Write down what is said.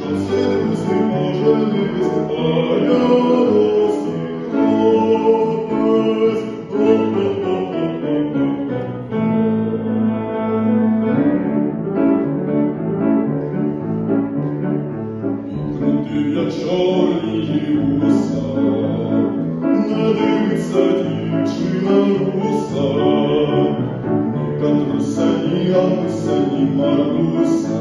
Що сину си може не виступати. Я чорні уса, не дивиться дівчина руса, не Катруся, ні Ануся, ні Маруся,